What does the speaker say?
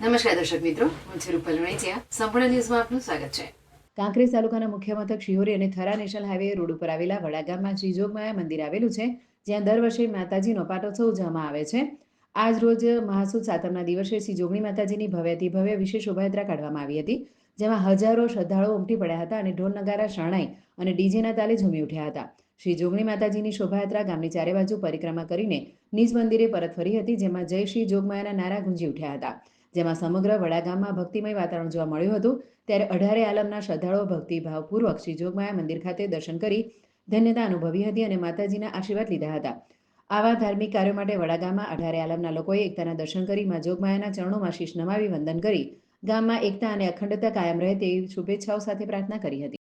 નમસ્કાર દર્શક મિત્રો, હું છું રૂપલ વણેચિયા સંપૂર્ણ ન્યૂઝમાં આપનું સ્વાગત છે. કાંકરેજ તાલુકાના મુખ્ય મથક શિહોરી અને થરા નેશનલ હાઈવે રોડ ઉપર આવેલા વડાગામમાં શ્રી જોગમાયા મંદિર આવેલું છે, જ્યાં દર વર્ષે માતાજીનો પાટોત્સવ ઉજવવામાં આવે છે. આજ રોજ મહાસુદ સાતમના દિવસે શ્રી જોગણી માતાજીની ભવ્યથી ભવ્ય વિશેષ શોભાયાત્રા કાઢવામાં આવી હતી, જેમાં હજારો શ્રદ્ધાળુઓ ઉમટી પડ્યા હતા અને ઢોલ નગારા શરણાઈ અને ડીજેના તાલે ઝૂમી ઉઠ્યા હતા. શ્રી જોગણી માતાજીની શોભાયાત્રા ગામની ચારે બાજુ પરિક્રમા કરીને નિજ મંદિરે પરત ફરી હતી, જેમાં જય શ્રી જોગમાયાના નારા ગુંજી ઉઠ્યા હતા. જેમાં સમગ્ર વડાગામમાં ભક્તિમય વાતાવરણ જોવા મળ્યું હતું. ત્યારે અઢારે આલમના શ્રદ્ધાળુઓ ભક્તિભાવપૂર્વક શ્રી જોગમાયા મંદિર ખાતે દર્શન કરી ધન્યતા અનુભવી હતી અને માતાજીના આશીર્વાદ લીધા હતા. આવા ધાર્મિક કાર્યો માટે વડાગામમાં અઢારે આલમના લોકોએ એકતાના દર્શન કરી માં જોગમાયાના ચરણોમાં શીશ નમાવી વંદન કરી ગામમાં એકતા અને અખંડતા કાયમ રહે તેવી શુભેચ્છાઓ સાથે પ્રાર્થના કરી હતી.